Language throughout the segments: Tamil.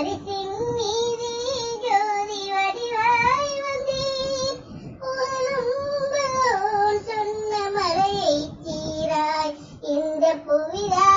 பரிசின் மீது ஜோதி வடிவாய் வந்தீர் போலும் சொன்ன புவிதா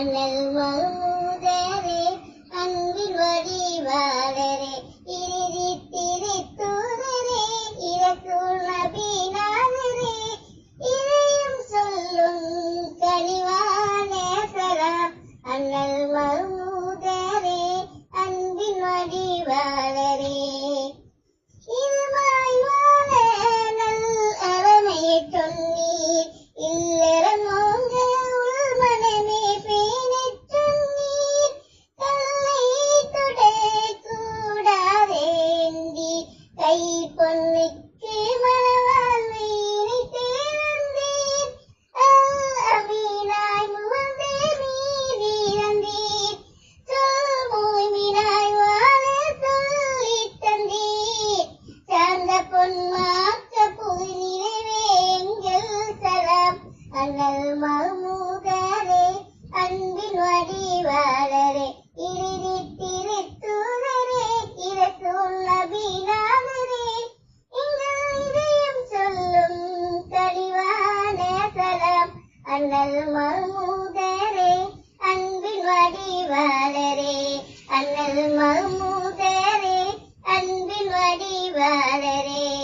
அண்ணல் மருதரே அன்பின் வடிவாளரே இறுதி திரித்தூதரே இறக்கும் நபிநாதரே இதையும் சொல்லும் கனிவான சலாம் அண்ணல் மருதரே அன்பின் வடிவாளரே. தங்கள் மமுகரே அன்பின் வடிவாளரே இறுதி திருத்தூதரே இரசூல் நபினாளரே எங்கள் இதயம் சொல்லும் கனிவான சலாம் அண்ணல் மமுகரே அன்பின் வடிவாளரே. அண்ணல் மமுகரே அன்பின் வடிவாளரே.